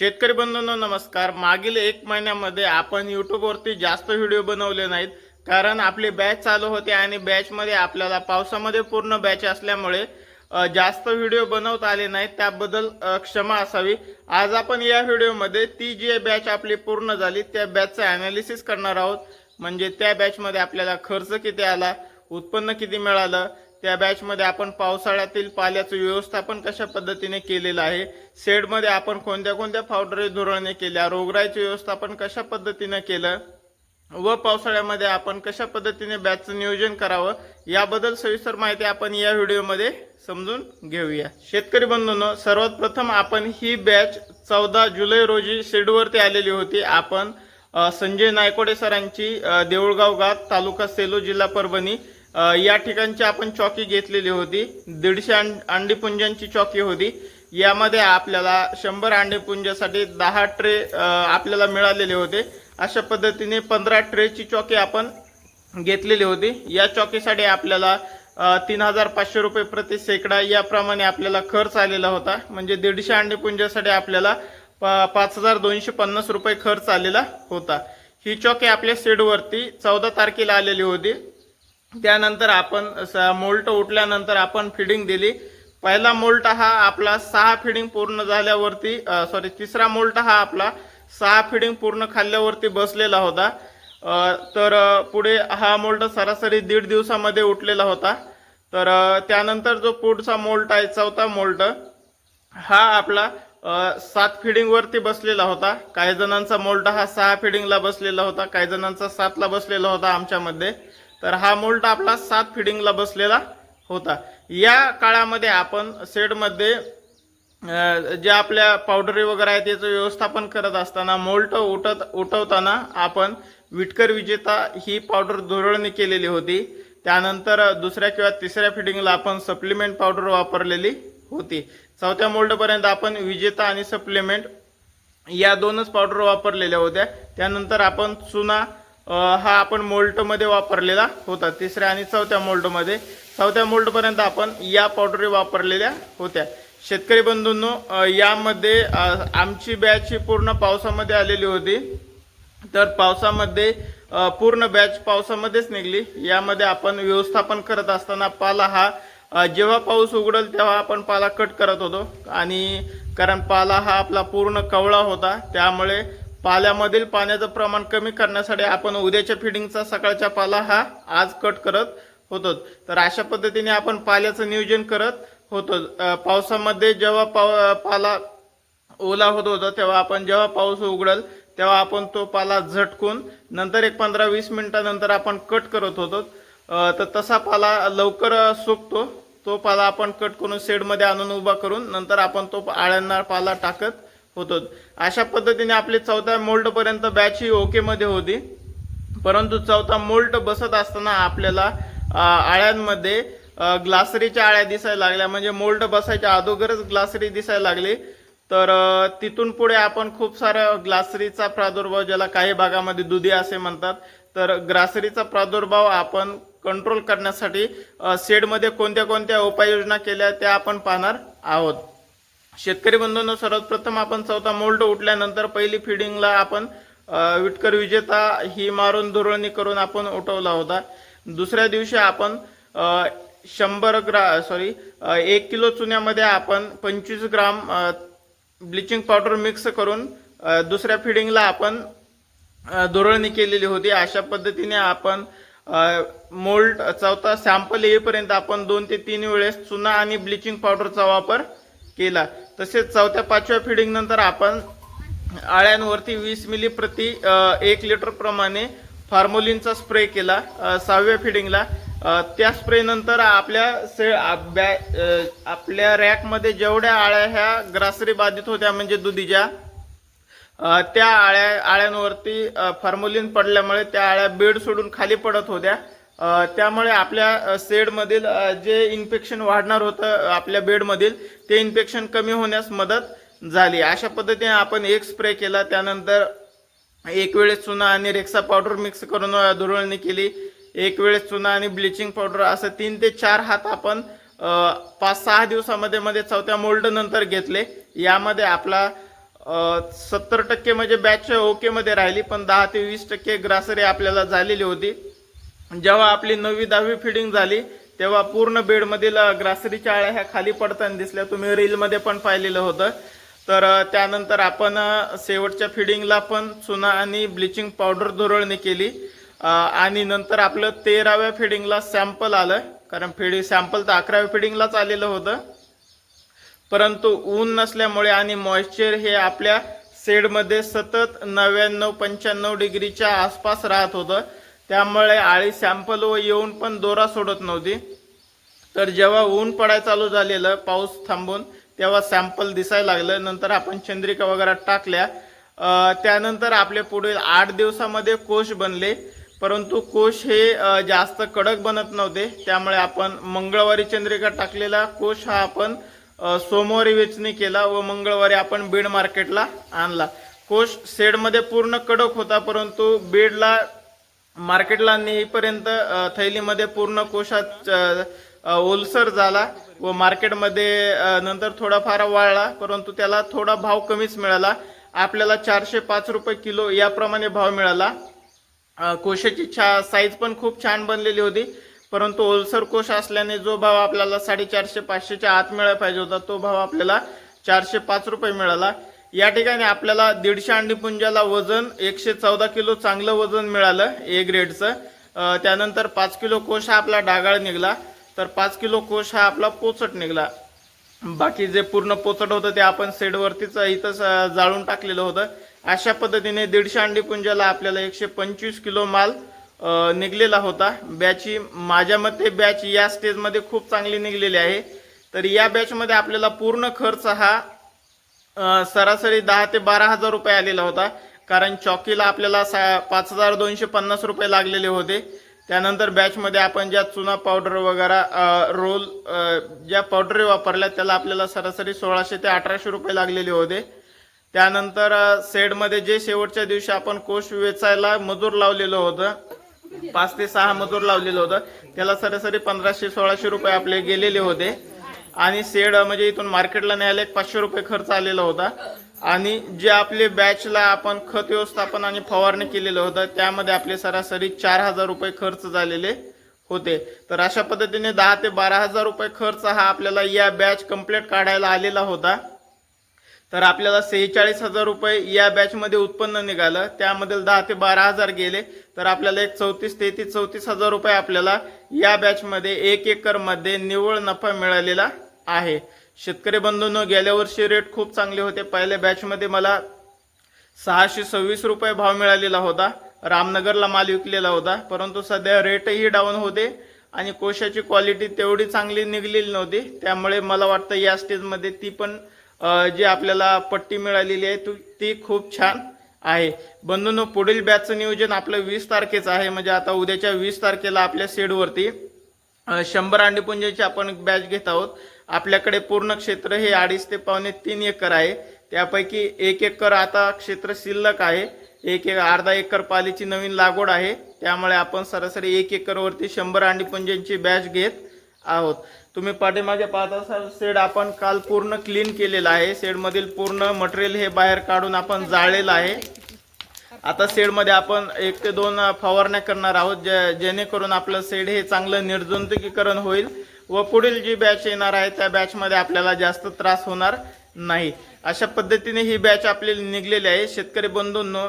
शेतकरी बंधूंनो नमस्कार. मागील एक महिन्यामध्ये आपण युट्यूबवरती जास्त व्हिडिओ बनवले नाहीत कारण आपली बॅच चालू होती आणि बॅचमध्ये आपल्याला पावसामध्ये पूर्ण बॅच असल्यामुळे जास्त व्हिडिओ बनवता आले नाहीत. त्याबद्दल क्षमा असावी. आज आपण या व्हिडिओमध्ये ती जी बॅच आपली पूर्ण झाली त्या बॅचचं अनालिसिस करणार आहोत. म्हणजे त्या बॅचमध्ये आपल्याला खर्च किती आला उत्पन्न किती मिळालं त्या बॅचमध्ये आपण पावसाळ्यातील पाल्याचं व्यवस्थापन कशा पद्धतीने केलेलं आहे? शेडमध्ये आपण कोणत्या कोणत्या पावडरी धोरणे केल्या रोगराईचे व्यवस्थापन कशा पद्धतीने केलं? व पावसाळ्यामध्ये आपण कशा पद्धतीने बॅचचं नियोजन करावं? याबद्दल सविस्तर माहिती आपण या व्हिडिओमध्ये समजून घेऊया. शेतकरी बंधूंनो सर्वात प्रथम आपण ही बॅच चौदा जुलै रोजी शेडवरती आलेली होती. आपण संजय नायकोडे सरांची देऊळगाव गात तालुका सेलू जिल्हा परभणी या ठिकाणची आपण चौकी घेतलेली होती. दीडशे अंड अंडीपुंजांची चौकी होती. यामध्ये आपल्याला शंभर अंडीपुंजासाठी दहा ट्रे आपल्याला मिळालेले होते. अशा पद्धतीने पंधरा ट्रेची चौकी आपण घेतलेली होती. या चौकीसाठी आपल्याला तीन हजार पाचशे रुपये प्रति सेकडा याप्रमाणे आपल्याला खर्च आलेला होता. म्हणजे दीडशे अंडीपुंजासाठी आपल्याला पाच हजार दोनशे पन्नास रुपये खर्च आलेला होता. ही चौकी आपल्या सेडवरती चौदा तारखेला आलेली होती. त्यानंतर आपण स- मोल्ट उठल्यानंतर आपण फिडिंग दिली. पहिला मोल्ट हा आपला सहा फिडिंग पूर्ण झाल्यावरती सॉरी तिसरा मोल्ट हा आपला सहा फिडिंग पूर्ण खाल्ल्यावरती बसलेला होता. तर पुढे हा मोल्ट सरासरी दीड दिवसामध्ये उठलेला होता. तर त्यानंतर जो पुढचा मोल्ट आहे चौथा मोल्ट हा आपला सात फिडिंगवरती बसलेला होता. काही जणांचा मोल्ट हा सहा फिडिंगला बसलेला होता काही जणांचा सातला बसलेला होता आमच्यामध्ये. तर हा मोल्ट आपला सात फिडिंगला बसलेला होता. या काळामध्ये आपण सेडमध्ये जे ज्या आपल्या पावडरी वगैरे आहेत त्याचं व्यवस्थापन करत असताना मोल्ट उठत उठवताना आपण विटकर विजेता ही पावडर धोरणी केलेली होती. त्यानंतर दुसऱ्या किंवा तिसऱ्या फिडिंगला आपण सप्लिमेंट पावडर वापरलेली होती. चौथ्या मोल्डपर्यंत आपण विजेता आणि सप्लिमेंट या दोनच पावडर वापरलेल्या होत्या. त्यानंतर आपण चुना हा आपण मोल्टमध्ये वापरलेला होता. तिसऱ्या आणि चौथ्या मोल्टमध्ये. चौथ्या मोल्टपर्यंत आपण या पावडरी वापरलेल्या होत्या. शेतकरी बंधूंनो यामध्ये आमची बॅच ही पूर्ण पावसामध्ये आलेली होती. तर पावसामध्ये पूर्ण बॅच पावसामध्येच निघली. यामध्ये आपण व्यवस्थापन करत असताना पाला हा जेव्हा पाऊस उघडेल तेव्हा आपण पाला कट करत होतो. आणि कारण पाला हा आपला पूर्ण कवळा होता. त्यामुळे पाल्यामधील पाण्याचं प्रमाण कमी करण्यासाठी आपण उद्याच्या फिडिंगचा सकाळच्या पाला हा आज कट करत होतो. तर अशा पद्धतीने आपण पाल्याचं नियोजन करत होतो. पावसामध्ये जेव्हा पाव पाला ओला होत होता तेव्हा आपण जेव्हा पाऊस उघडल तेव्हा आपण तो पाला झटकून नंतर एक पंधरा वीस मिनिटानंतर आपण कट करत होतो. तर तसा पाला लवकर सुकतो. तो पाला आपण कट करून शेडमध्ये आणून उभा करून नंतर आपण तो आळ्यांना पाला टाकत होतो. अशा पद्धतीने आपली चौथ्या मोल्डपर्यंत बॅच ही ओकेमध्ये होती. परंतु चौथा मोल्ट बसत असताना आपल्याला आळ्यांमध्ये ग्लासरीच्या आळ्या दिसायला लागल्या. म्हणजे मोल्ड बसायच्या अगोदरच ग्लासरी दिसायला लागली. तर तिथून पुढे आपण खूप साऱ्या ग्लासरीचा प्रादुर्भाव ज्याला काही भागामध्ये दुधी असे म्हणतात तर ग्रासरीचा प्रादुर्भाव आपण कंट्रोल करण्यासाठी सेडमध्ये शेडमध्ये कोणत्या कोणत्या उपाययोजना केल्या त्या आपण पाहणार आहोत. शेतकरी बंधूंनो सर्वात प्रथम आपण चौथा मोल्ड उठल्यानंतर पहिली फिडिंगला आपण विटकर विजेता ही मारून धुरळणी करून आपण उठवला होता. दुसऱ्या दिवशी आपण शंभर ग्रा सॉरी एक किलो चुन्यामध्ये आपण पंचवीस ग्राम ब्लिचिंग पावडर मिक्स करून दुसऱ्या फिडिंगला आपण धुरळणी केलेली होती. अशा पद्धतीने आपण मोल्ड चौथा सॅम्पल येईपर्यंत आपण दोन ते तीन वेळेस चुना आणि ब्लिचिंग पावडरचा वापर केला. तसेच चौथ्या पाचव्या फिडिंग नंतर आपण आळ्यांवरती वीस मिली प्रति एक लिटर प्रमाणे फार्मोलिनचा स्प्रे केला सहाव्या फिडिंगला त्या स्प्रेनंतर आपल्या से बॅ- आपल्या रॅकमध्ये जेवढ्या आळ्या ह्या ग्रासरी बाधित होत्या म्हणजे दुधीच्या त्या आळ्या आळ्यांवरती फार्मोलिन पडल्यामुळे त्या आळ्या बेड सोडून खाली पडत होत्या. त्यामुळे आपल्या सेडमधील जे इन्फेक्शन वाढणार होतं आपल्या बेडमधील ते इन्फेक्शन कमी होण्यास मदत झाली. अशा पद्धतीने आपण एक स्प्रे केला त्यानंतर एक वेळेस चुना आणि रेक्सा पावडर मिक्स करून धुरळणी केली. एक वेळेस चुना आणि ब्लिचिंग पावडर असं तीन ते चार हात आपण पाच सहा दिवसामध्ये मध्ये चौथ्या मोल्ड नंतर घेतले. यामध्ये आपला सत्तर टक्के म्हणजे बॅच ओकेमध्ये राहिली पण दहा ते वीस टक्के ग्रासरी आपल्याला झालेली होती. जेव्हा आपली नववी दहावी फिडिंग झाली तेव्हा पूर्ण बेडमधील ग्रासरीच्या आळ्या ह्या खाली पडताना दिसल्या. तुम्ही रीलमध्ये पण पाहिलेलं होतं. तर त्यानंतर आपण शेवटच्या फिडिंगला पण चुना आणि ब्लिचिंग पावडर धुरळणी केली. आणि नंतर आपलं तेराव्या फिडिंगला सॅम्पल आलं. कारण फिडिंग सॅम्पल तर अकराव्या फिडिंगलाच आलेलं होतं. परंतु ऊन नसल्यामुळे आणि मॉइश्चर हे आपल्या शेडमध्ये सतत नव्याण्णव पंच्याण्णव डिग्रीच्या आसपास राहत होतं. त्यामुळे आळी सॅम्पल व येऊन पण दोरा सोडत नव्हती. तर जेव्हा ऊन पडायला चालू झालेलं पाऊस थांबून तेव्हा सॅम्पल दिसायला लागलं. नंतर आपण चंद्रिका वगैरे टाकल्या. त्यानंतर आपले पुढील आठ दिवसामध्ये कोश बनले. परंतु कोश हे जास्त कडक बनत नव्हते. त्यामुळे आपण मंगळवारी चंद्रिका टाकलेला कोश हा आपण सोमवारी वेचणी केला व मंगळवारी आपण बीड मार्केटला आणला. कोश सेडमध्ये पूर्ण कडक होता परंतु बीडला मार्केटला नेईपर्यंत थैलीमध्ये पूर्ण कोशात ओलसर झाला व मार्केटमध्ये नंतर थोडाफार वाळला परंतु त्याला थोडा भाव कमीच मिळाला. आपल्याला चारशे पाच रुपये किलो याप्रमाणे भाव मिळाला. कोशाची छा साईज पण खूप छान बनलेली होती परंतु ओलसर कोश असल्याने जो भाव आपल्याला साडेचारशे पाचशेच्या आत मिळायला पाहिजे होता तो भाव आपल्याला चारशे पाच रुपये मिळाला. या ठिकाणी आपल्याला दीडशे अंडी पुंजाला वजन एकशे चौदा किलो चांगलं वजन मिळालं ए ग्रेडचं त्यानंतर पाच किलो कोश हा आपला डागाळ निघाला तर पाच किलो कोश हा आपला पोचट निघाला. बाकी जे पूर्ण पोचट होतं ते आपण सेडवरतीच इथंच जाळून टाकलेलं होतं. अशा पद्धतीने दीडशे अंडी पुंजाला आपल्याला एकशे पंचवीस किलो माल निघलेला होता. बॅची माझ्या मते बॅच या स्टेजमध्ये खूप चांगली निघलेली आहे. तर या बॅचमध्ये आपल्याला पूर्ण खर्च हा सरासरी दहा ते बारा हजार रुपये आलेला होता. कारण चॉकीला आपल्याला सा पाच हजार दोनशे पन्नास रुपये लागलेले होते. त्यानंतर बॅचमध्ये आपण ज्या चुना पावडर वगैरे रोल ज्या पावडरी वापरल्या त्याला आपल्याला सरासरी सोळाशे ते अठराशे रुपये लागलेले होते. त्यानंतर सेडमध्ये जे शेवटच्या दिवशी आपण कोश वेचायला मजूर लावलेलं होतं पाच ते सहा मजूर लावलेलं होतं त्याला सरासरी पंधराशे सोळाशे रुपये आपले गेलेले होते. आणि सेड म्हणजे इथून मार्केटला न्यायला एक पाचशे रुपये खर्च आलेला होता. आणि जे आपले बॅचला आपण खत व्यवस्थापन आणि फवारणी केलेलं होतं त्यामध्ये आपले सरासरी चार हजार रुपये खर्च झालेले होते. तर अशा पद्धतीने दहा ते बारा हजार रुपये खर्च हा आपल्याला या बॅच कंप्लीट काढायला आलेला होता. तर आपल्याला सेहेचाळीस हजार रुपये या बॅचमध्ये उत्पन्न निघालं. त्यामध्ये दहा ते बारा हजार गेले. तर आपल्याला एक चौतीस तेहतीस चौतीस हजार रुपये आपल्याला या बॅचमध्ये एक एकरमध्ये निव्वळ नफा मिळालेला आहे. शेतकरी बंधूंनो गेल्या वर्षी रेट खूप चांगले होते. पहिल्या बॅचमध्ये मला सहाशे सव्वीस रुपये भाव मिळालेला होता. रामनगरला माल विकलेला होता. परंतु सध्या रेटही डाऊन होते आणि कोशाची क्वालिटी तेवढी चांगली निघलेली नव्हती. त्यामुळे मला वाटतं या स्टेजमध्ये ती पण जी आपल्याला पट्टी मिळालेली आहे ती- खूप छान आहे. बंधूंनो पुढील बॅचचं नियोजन आपलं वीस तारखेचं आहे. म्हणजे आता उद्याच्या वीस तारखेला आपल्या सेडवरती शंभर अंडीपुंजेची आपण बॅच घेत आहोत. आपल्याकडे पूर्ण क्षेत्र हे अडीच ते पावणे तीन एकर आहे. त्यापैकी एक एकर आता क्षेत्र शिल्लक आहे. एक एक अर्धा एकर पालीची नवीन लागवड आहे. त्यामुळे आपण सरासरी एक एकरवरती शंभर अंडीपुंजांची बॅच घेत आहोत. तुम्ही पाठीमागे पाहत असाल शेड आपण काल पूर्ण क्लीन केलेला आहे. शेडमधील पूर्ण मटेरियल हे बाहेर काढून आपण जाळलेलं आहे. आता शेडमध्ये आपण एक ते दोन फवारण्या करणार आहोत जे जेणेकरून आपलं शेड हे चांगलं निर्जंतुकीकरण होईल व पुढील जी बॅच येणार आहे त्या बॅचमध्ये आपल्याला जास्त त्रास होणार नाही. अशा पद्धतीने ही बॅच आपली निघलेली आहे. शेतकरी बंधूंनो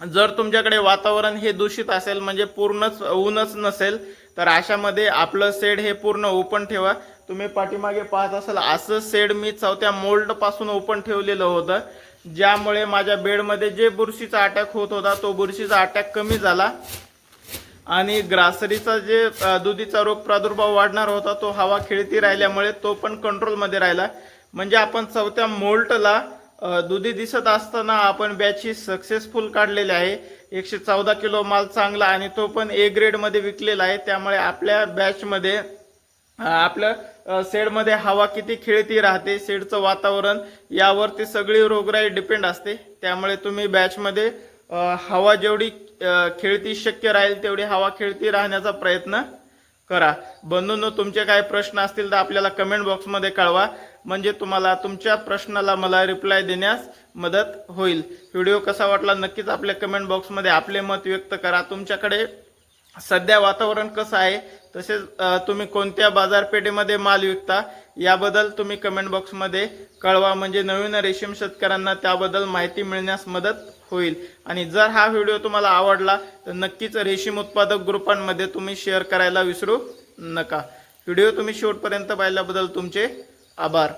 जर तुमच्याकडे वातावरण हे दूषित असेल म्हणजे पूर्णच ऊनच नसेल तर अशामध्ये आपलं सेड हे पूर्ण ओपन ठेवा. तुम्ही पाठीमागे पाहत असाल असं सेड मी चौथ्या मोल्डपासून ओपन ठेवलेलं होतं ज्यामुळे माझ्या बेडमध्ये जे बुरशीचा अटॅक होत होता तो बुरशीचा अटॅक कमी झाला. आणि ग्रासरीचा जे दुधीचा रोग प्रादुर्भाव वाढणार होता तो हवा खेळती राहिल्यामुळे तो पण कंट्रोलमध्ये राहिला. म्हणजे आपण चौथ्या मोल्टला दुधी दिसत असताना आपण बॅची सक्सेसफुल काढलेली आहे. एकशे चौदा किलो माल चांगला आणि तो पण ए ग्रेडमध्ये विकलेला आहे. त्यामुळे आपल्या बॅचमध्ये आपलं शेडमध्ये हवा किती खेळती राहते शेडचं वातावरण यावरती सगळी रोगराई डिपेंड असते. त्यामुळे तुम्ही बॅचमध्ये हवा जेवढी खेळती शक्य राहील तेवढी हवा खेळती राहण्याचा प्रयत्न करा. बंधूंनो तुमचे काही प्रश्न असतील तर आपल्याला कमेंट बॉक्समध्ये कळवा. म्हणजे तुम्हाला तुमच्या प्रश्नाला मला रिप्लाय देण्यास मदत होईल. व्हिडिओ कसा वाटला नक्कीच आपल्या कमेंट बॉक्समध्ये आपले मत व्यक्त करा. तुमच्याकडे सध्या वातावरण कसं आहे? तसेच तुम्ही कोणत्या बाजारपेठेमध्ये माल विकता? याबद्दल तुम्ही कमेंट बॉक्समध्ये कळवा. म्हणजे नवीन रेशीम शेतकऱ्यांना त्याबद्दल माहिती मिळण्यास मदत होईल. आणि जर हा व्हिडिओ तुम्हाला आवडला तर नक्कीच रेशीम उत्पादक ग्रुपांमध्ये तुम्ही शेअर करायला विसरू नका. व्हिडिओ तुम्ही शेवटपर्यंत पाहिल्याबद्दल तुमचे આભાર.